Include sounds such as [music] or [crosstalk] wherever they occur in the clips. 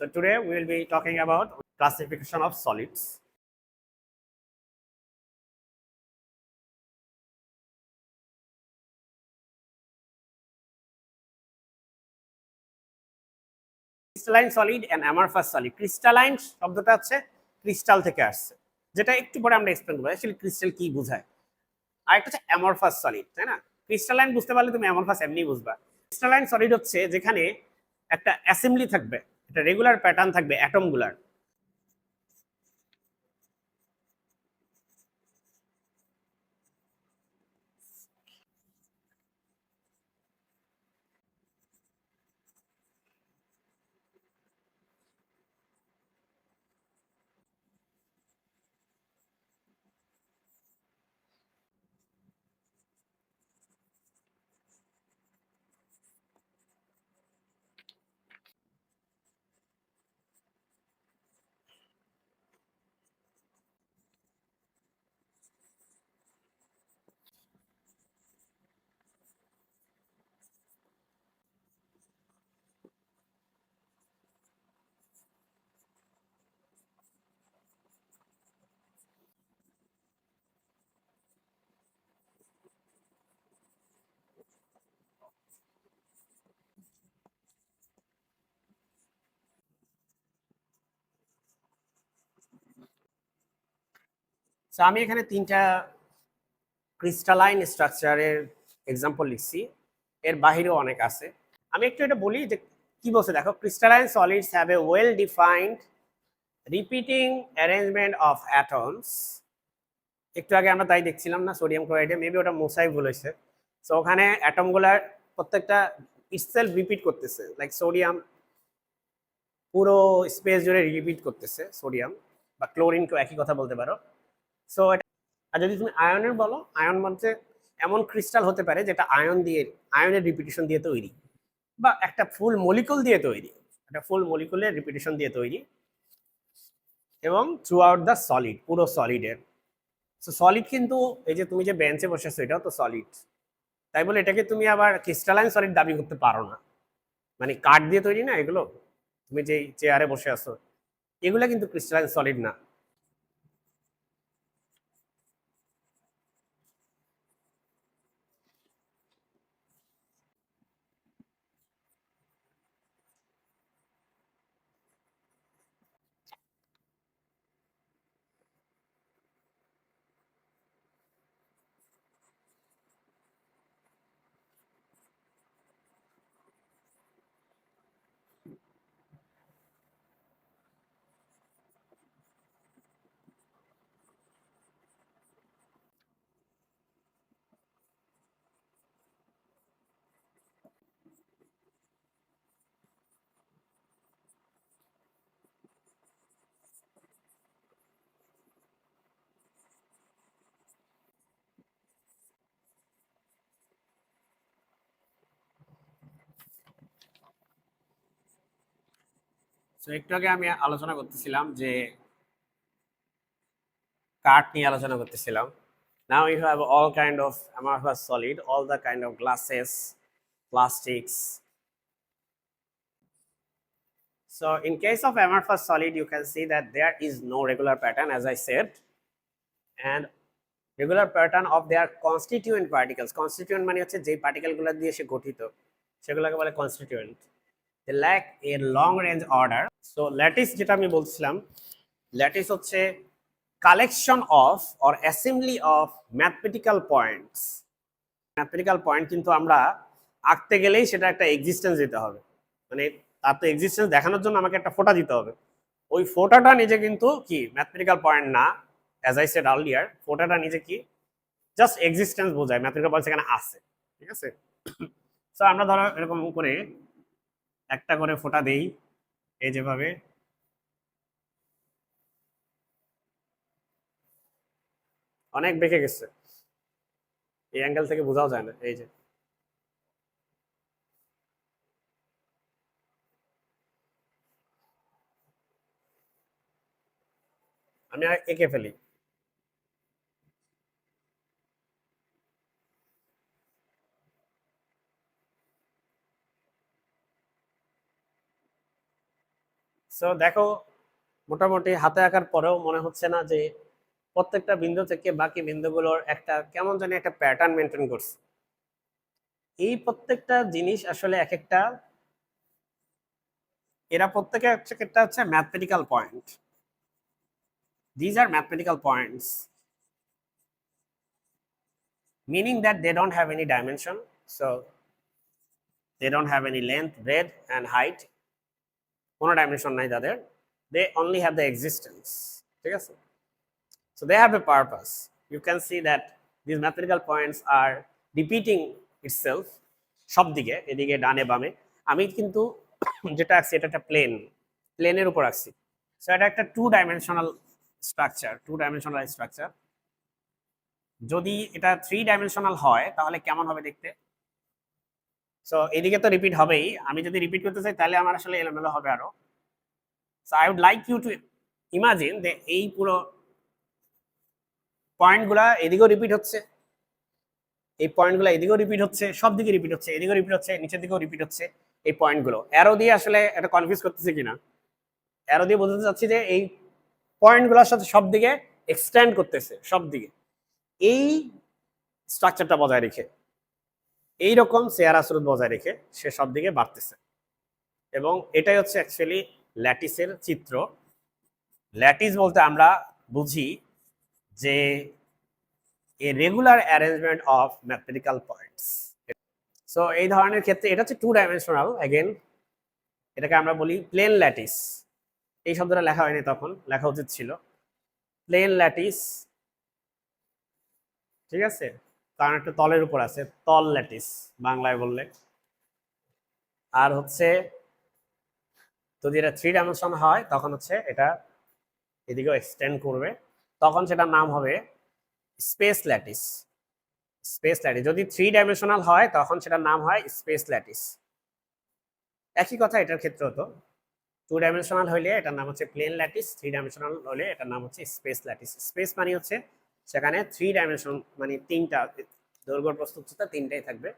So today we will be talking about classification of solids. Crystalline solid and amorphous solid crystalline শব্দটা হচ্ছে crystal থেকে আসছে, যেটা একটু পরে আমরা এক্সপ্লেন করব। অ্যাকচুয়ালি ক্রিস্টাল কি বোঝায়? আর একটা হচ্ছে অ্যামরফাস সলিড তাই না? ক্রিস্টালাইন বুঝতে পারলে তুমি অ্যামরফাস এমনি বুঝবা। ক্রিস্টালাইন সলিড হচ্ছে যেখানে একটা অ্যাসেম্বলি থাকবে। রেগুলার প্যাটার্ন থাকবে অ্যাটমগুলার So, আমি এখানে তিনটা ক্রিস্টালাইন স্ট্রাকচারের এক্সাম্পল লিখছি। এর বাহিরেও অনেক আছে। আমি একটু এটা বলি যে কি বলছে? দেখো crystalline solids have a well defined repeating arrangement of atoms একটু আগে আমরা তাই দেখছিলাম না সোডিয়াম ক্লোরাইডে মেবি ওটা মোসাই ভুল হয়েছে। সো ওখানে অ্যাটমগুলার প্রত্যেকটা ইটসেলফ রিপিট করতেছে। লাইক সোডিয়াম পুরো স্পেস জুড়ে রিপিট করতেছে সোডিয়াম বা ক্লোরিনকেও একই কথা বলতে পারো। সো আর যদি তুমি আয়নের বলো, আয়ন বলতে এমন ক্রিস্টাল হতে পারে যেটা আয়ন দিয়ে, আয়নের রিপিটেশন দিয়ে তৈরি। বা একটা ফুল মলিকুল দিয়ে তৈরি। একটা ফুল মলিকুলের রিপিটেশন দিয়ে তৈরি। এবং থ্রু আউট দ্য সলিড পুরো সলিডের সো সলিড কিন্তু এই যে তুমি যে বেঞ্চে বসেছো, এটাও তো সলিড তাই বলে এটাকে তুমি আবার ক্রিস্টালাইন সলিড দাবি করতে পারো না। মানে কাঠ দিয়ে তৈরি না এগুলো? তুমি যে চেয়ারে বসে আছো, এগুলো কিন্তু ক্রিস্টালাইন সলিড না। তো একটু আগে আমি আলোচনা করতেছিলাম যে কাঠ নিয়ে আলোচনা করতেছিলাম now you have all kind of amorphous solid all the kind of glasses plastics so in case of amorphous solid you can see that there is no regular pattern as i said and regular pattern of their constituent particles constituent মানে হচ্ছে যে পার্টিকেলগুলো দিয়ে সে গঠিত সেগুলোকে বলে constituent they lack a long range order so lattice যেটা আমি বলছিলাম ল্যাটিস হচ্ছে collection of or assembly of mathematical points mathematical point কিন্তু আমরা আঁকতে গেলেই সেটা একটা এক্সিস্টেন্স দিতে হবে। মানে তার তো এক্সিস্টেন্স দেখানোর জন্য আমাকে একটা ফোটা দিতে হবে। ওই ফোটাটা নিজে কিন্তু কি? ম্যাথমেটিক্যাল পয়েন্ট না অ্যাজ আই সেড আর্লিয়ার ফোটাটা নিজে কি? জাস্ট এক্সিস্টেন্স বোঝায়। ম্যাথমেটিক্যাল পয়েন্ট সেখানে আছে। ঠিক আছে? [coughs] সো আমরা ধরো এরকম করে একটা করে ফোটা দেই। এই যেভাবে অনেক বেঁকে গেছে। এই অ্যাঙ্গেল থেকে বোঝাও যায় না, এই যে। আমি এঁকে ফেলি। সো দেখো, মোটামুটি হাতে আঁকার পরেও মনে হচ্ছে না যে প্রত্যেকটা বিন্দু থেকে বাকি বিন্দুগুলোর একটা কেমন জানি একটা প্যাটার্ন মেনটেন করছে। এই প্রত্যেকটা জিনিস আসলে এক একটা, এরা প্রত্যেকে একটা হচ্ছে mathematical point these are mathematical points meaning that they don't have any dimension so, they don't have any length, breadth, and height কোনো ডাইমেনশন নাই তাদের। They only have the existence ঠিক আছে? So they have a purpose. You can see that these mathematical points are repeating itself সব দিকে এদিকে, ডানে, বামে। আমি কিন্তু যেটা আঁকছি, এটা একটা প্লেন প্লেনের উপর আঁকছি। সো এটা একটা two dimensional structure two dimensional structure যদি এটা থ্রি ডাইমেনশনাল হয়, তাহলে কেমন হবে দেখতে? সো এদিকে তো রিপিট হবেই। আমি যদি রিপিট করতে চাই, তাহলে আমার আসলে এলোমেলো হবে আরও। So I would like you to imagine যে এই পুরো পয়েন্টগুলা এদিকেও রিপিট হচ্ছে। এই পয়েন্টগুলো এদিকেও রিপিট হচ্ছে, সব দিকে রিপিট হচ্ছে, এদিকেও রিপিট হচ্ছে, নিচের দিকেও রিপিট হচ্ছে এই পয়েন্টগুলো অ্যারো দিয়ে আসলে এটা কনফিউজ করতেছে কিনা? অ্যারো দিয়ে বোঝাতে চাচ্ছি যে এই পয়েন্টগুলোর সাথে সব দিকে এক্সটেন্ড করতেছে, সব দিকে। এই স্ট্রাকচারটা বজায় রেখে। এই রকম চেয়ারা বজায় রেখে সে সব দিকে বাড়তেছে। এবং এটাই হচ্ছে অ্যাকচুয়ালি ল্যাটিসের চিত্র। ল্যাটিস বলতে আমরা বুঝি যে a regular arrangement of mathematical points so এই ধরনের ক্ষেত্রে এটা হচ্ছে টু ডাইমেনশনাল অ্যাগেন এটাকে আমরা বলি প্লেন ল্যাটিস এই শব্দটা লেখা হয়নি তখন, লেখা উচিত ছিল। প্লেন ল্যাটিস ঠিক আছে? কারণ একটা তলের উপর আছে, তল ল্যাটিস বাংলায় বললে। আর হচ্ছে, যদি এটা থ্রি ডাইমেনশন হয়, তখন হচ্ছে এটা এদিকেও এক্সটেন্ড করবে। তখন সেটার নাম হবে স্পেস ল্যাটিস স্পেস ল্যাটিস যদি থ্রি ডাইমেনশনাল হয়, তখন সেটার নাম হয় স্পেস ল্যাটিস একই কথা, এটার ক্ষেত্রে হতো। টু ডাইমেনশনাল হলে এটার নাম হচ্ছে প্লেন ল্যাটিস থ্রি ডাইমেনশনাল হলে এটার নাম হচ্ছে স্পেস ল্যাটিস স্পেস মানে হচ্ছে সেখানে থ্রি ডাইমেনশন মানে তিনটা দৈর্ঘ্য প্রস্তুততা তিনটাই থাকবে।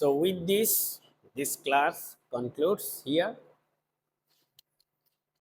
So with this, this class concludes here.